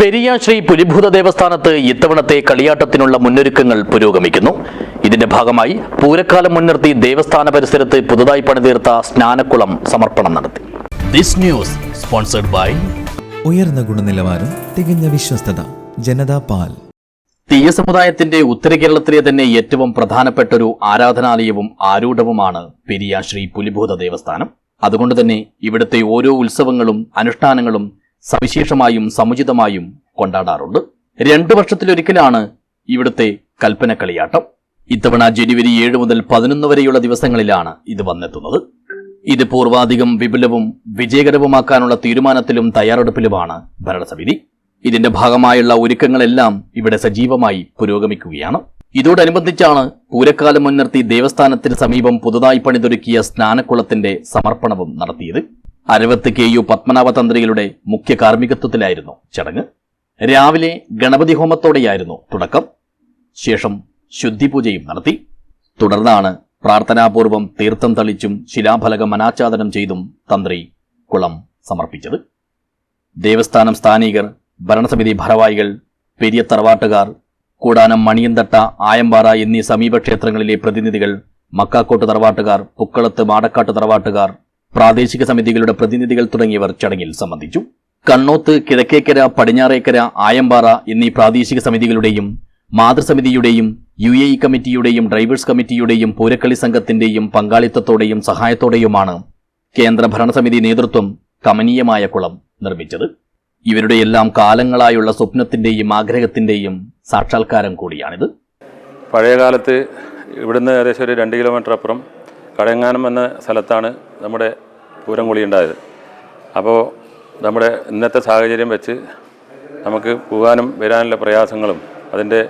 പെരിയ ശ്രീ പുലിഭൂത ദേവസ്ഥാനത്ത് ഇത്തവണത്തെ കളിയാട്ടത്തിനുള്ള മുന്നൊരുക്കങ്ങൾ പുരോഗമിക്കുന്നു. ഇതിന്റെ ഭാഗമായി പൂരക്കാലം മുൻനിർത്തി ദേവസ്ഥാന പരിസരത്ത് പുതുതായി പണിതീർത്ത സ്നാനക്കുളം സമർപ്പണം നടത്തി. ദിസ് ന്യൂസ് സ്പോൺസർഡ് ബൈ ഉയർന്ന ഗുണനിലവാരം തികഞ്ഞ വിശ്വസ്തത ജനതാ പാൽ. തീയ സമുദായത്തിന്റെ ഉത്തര കേരളത്തിലെ തന്നെ ഏറ്റവും പ്രധാനപ്പെട്ട ഒരു ആരാധനാലയവും ആരൂഢവുമാണ് പെരിയ ശ്രീ പുലിഭൂത ദേവസ്ഥാനം. അതുകൊണ്ട് തന്നെ ഇവിടുത്തെ ഓരോ ഉത്സവങ്ങളും അനുഷ്ഠാനങ്ങളും സവിശേഷമായും സമുചിതമായും കൊണ്ടാടാറുണ്ട്. രണ്ടു വർഷത്തിലൊരിക്കലാണ് ഇവിടുത്തെ കൽപ്പന കളിയാട്ടം ഇത്തവണ ജനുവരി ഏഴ് മുതൽ പതിനൊന്ന് വരെയുള്ള ദിവസങ്ങളിലാണ് ഇത് വന്നെത്തുന്നത്. ഇത് പൂർവാധികം വിപുലവും വിജയകരവുമാക്കാനുള്ള തീരുമാനത്തിലും തയ്യാറെടുപ്പിലുമാണ് ഭരണസമിതി. ഇതിന്റെ ഭാഗമായുള്ള ഒരുക്കങ്ങളെല്ലാം ഇവിടെ സജീവമായി പുരോഗമിക്കുകയാണ്. ഇതോടനുബന്ധിച്ചാണ് പൂരക്കാലം മുൻനിർത്തി ദേവസ്ഥാനത്തിന് സമീപം പുതുതായി പണിതൊരുക്കിയ സ്നാനക്കുളത്തിന്റെ സമർപ്പണവും നടത്തിയത്. അരവത്ത് കെ യു പത്മനാഭ തന്ത്രികളുടെ മുഖ്യ കാർമ്മികത്വത്തിലായിരുന്നു ചടങ്ങ്. രാവിലെ ഗണപതി ഹോമത്തോടെയായിരുന്നു തുടക്കം. ശേഷം ശുദ്ധിപൂജയും നടത്തി. തുടർന്നാണ് പ്രാർത്ഥനാപൂർവം തീർത്ഥം തളിച്ചും ശിലാഫലകം അനാച്ഛാദനം ചെയ്തും തന്ത്രി കുളം സമർപ്പിച്ചത്. ദേവസ്ഥാനം സ്ഥാനികർ ഭരണസമിതി ഭാരവാഹികൾ പെരിയ തറവാട്ടുകാർ കൂടാനം മണിയന്തട്ട ആയമ്പാറ എന്നീ സമീപ ക്ഷേത്രങ്ങളിലെ പ്രതിനിധികൾ മക്കാക്കോട്ട് തറവാട്ടുകാർ പുക്കളത്ത് മാടക്കാട്ട് തറവാട്ടുകാർ പ്രാദേശിക സമിതികളുടെ പ്രതിനിധികൾ തുടങ്ങിയവർ ചടങ്ങിൽ സംബന്ധിച്ചു. കണ്ണോത്ത് കിഴക്കേക്കര പടിഞ്ഞാറേക്കര ആയമ്പാറ എന്നീ പ്രാദേശിക സമിതികളുടെയും മാതൃസമിതിയുടെയും യു എ ഇ കമ്മിറ്റിയുടെയും ഡ്രൈവേഴ്സ് കമ്മിറ്റിയുടെയും പൂരക്കളി സംഘത്തിന്റെയും പങ്കാളിത്തത്തോടെയും സഹായത്തോടെയുമാണ് കേന്ദ്ര ഭരണസമിതി നേതൃത്വം കമനീയമായ കുളം നിർമ്മിച്ചത്. ഇവരുടെയെല്ലാം കാലങ്ങളായുള്ള സ്വപ്നത്തിന്റെയും ആഗ്രഹത്തിന്റെയും സാക്ഷാത്കാരം കൂടിയാണിത്. പഴയകാലത്ത് ഇവിടുന്ന് ഏകദേശം ഒരു രണ്ട് കിലോമീറ്റർ അപ്പുറം കടയങ്ങാനം എന്ന സ്ഥലത്താണ് നമ്മുടെ പൂരം കുളി ഉണ്ടായത് അപ്പോൾ നമ്മുടെ ഇന്നത്തെ സാഹചര്യം വെച്ച് നമുക്ക് പോകാനും വരാനുള്ള പ്രയാസങ്ങളും അതിന്റെ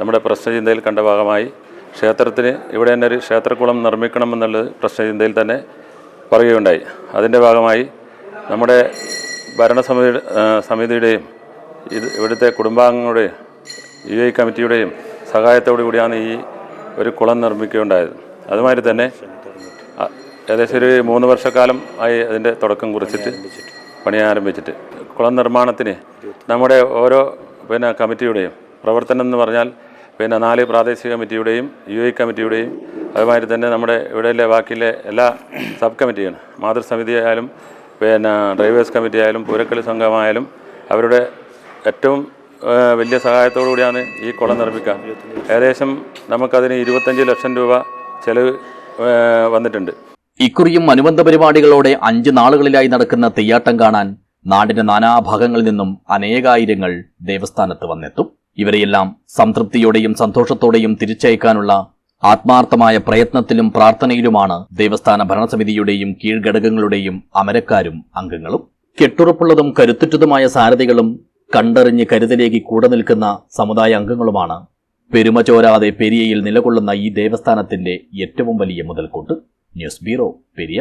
നമ്മുടെ പ്രശ്നചിന്തയിൽ കണ്ട ഭാഗമായി ക്ഷേത്രത്തിന് ഇവിടെ തന്നെ ഒരു ക്ഷേത്രക്കുളം നിർമ്മിക്കണമെന്നുള്ളത് പ്രശ്നചിന്തയിൽ തന്നെ പറയുകയുണ്ടായി. അതിന്റെ ഭാഗമായി നമ്മുടെ ഭരണസമിതി സമിതിയുടെയും ഇത് ഇവിടുത്തെ കുടുംബാംഗങ്ങളുടെയും യു ഐ കമ്മിറ്റിയുടെയും സഹായത്തോടു കൂടിയാണ് ഈ ഒരു കുളം നിർമ്മിക്കുകയുണ്ടായത്. അതുമാതിരി തന്നെ ഏകദേശം ഒരു മൂന്ന് വർഷക്കാലം ആയി അതിന്റെ തുടക്കം കുറിച്ചിട്ട് പണി ആരംഭിച്ചിട്ട്. കുളം നിർമ്മാണത്തിന് നമ്മുടെ ഓരോ പിന്നെ കമ്മിറ്റിയുടെയും പ്രവർത്തനം എന്ന് പറഞ്ഞാൽ പിന്നെ നാല് പ്രാദേശിക കമ്മിറ്റിയുടെയും യു ഐ കമ്മിറ്റിയുടെയും അതുമാതിരി തന്നെ നമ്മുടെ ഇവിടെയുള്ള ബാക്കിയിലെ എല്ലാ സബ് കമ്മിറ്റിയാണ്. മാതൃസമിതി ആയാലും പിന്നെ ഡ്രൈവേഴ്സ് കമ്മിറ്റി ആയാലും പൂരക്കളി സംഘമായാലും അവരുടെ ഏറ്റവും വലിയ സഹായത്തോടു കൂടിയാണ് ഈ കുളം നിർമ്മിക്കുക. ഏകദേശം നമുക്കതിന് ഇരുപത്തഞ്ച് ലക്ഷം രൂപ ചെലവ് വന്നിട്ടുണ്ട്. ഇക്കുറിയും അനുബന്ധ പരിപാടികളോടെ അഞ്ച് നാളുകളിലായി നടക്കുന്ന തെയ്യാട്ടം കാണാൻ നാടിന്റെ നാനാഭാഗങ്ങളിൽ നിന്നും അനേകായിരങ്ങൾ ദേവസ്ഥാനത്ത് വന്നെത്തും. ഇവരെയെല്ലാം സംതൃപ്തിയോടെയും സന്തോഷത്തോടെയും തിരിച്ചയക്കാനുള്ള ആത്മാർത്ഥമായ പ്രയത്നത്തിലും പ്രാർത്ഥനയിലുമാണ് ദേവസ്ഥാന ഭരണസമിതിയുടെയും കീഴ്ഘടകങ്ങളുടെയും അമരക്കാരും അംഗങ്ങളും. കെട്ടുറപ്പുള്ളതും കരുത്തുറ്റതുമായ സാരഥികളും കണ്ടറിഞ്ഞ് കരുതലേകി കൂടെ നിൽക്കുന്ന സമുദായ അംഗങ്ങളുമാണ് പെരുമ ചോരാതെ പെരിയയിൽ നിലകൊള്ളുന്ന ഈ ദേവസ്ഥാനത്തിന്റെ ഏറ്റവും വലിയ മുതൽക്കൂട്ട് ന്യൂസ് ബ്യൂറോ പെരിയ.